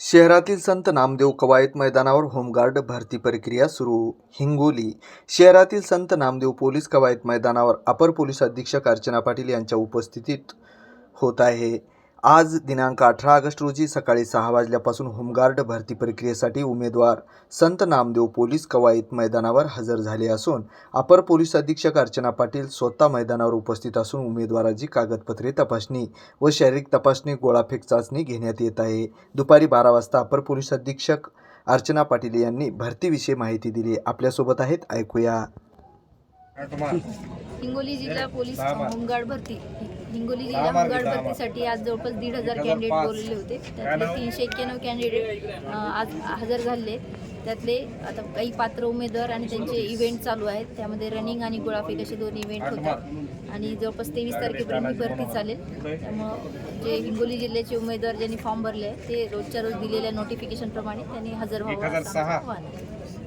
शहरातील संत नामदेव कवायत मैदानावर होमगार्ड भरती प्रक्रिया सुरू. हिंगोली शहरातील संत नामदेव पोलीस कवायत मैदानावर अपर पोलीस अधीक्षक अर्चना पाटील यांच्या उपस्थितीत होत आहे. आज दिनांक अठरा ऑगस्ट रोजी सकाळी सहा वाजल्यापासून होमगार्ड भरती प्रक्रियेसाठी उमेदवार संत नामदेव पोलीस कवायत मैदानावर हजर झाले असून अपर पोलीस अधीक्षक अर्चना पाटील स्वतः मैदानावर उपस्थित असून उमेदवाराची कागदपत्रे तपासणी व शारीरिक तपासणी गोळाफेक चाचणी घेण्यात येत आहे. दुपारी बारा वाजता अपर पोलीस अधीक्षक अर्चना पाटील यांनी भरतीविषयी माहिती दिली. आपल्यासोबत आहेत ऐकूया. हिंगोली जिल्हा पोलीस होमगार्ड भरती. हिंगोली जिल्हा भरतीसाठी आज जवळपास दीड हजार कॅन्डिडेट बोलवले होते. त्यातले तीनशे एक्क्याण्णव कॅन्डिडेट आज हजर झाले. त्यातले आता काही पात्र उमेदवार आणि त्यांचे इव्हेंट चालू आहेत. त्यामध्ये रनिंग आणि गोळाफेक असे दोन इव्हेंट होतात. आणि जवळपास तेवीस तारखेपर्यंत ही भरती चालेल. त्यामुळं जे हिंगोली जिल्ह्याचे उमेदवार ज्यांनी फॉर्म भरले आहेत ते रोजच्या रोज दिलेल्या नोटिफिकेशनप्रमाणे त्यांनी हजर व्हावं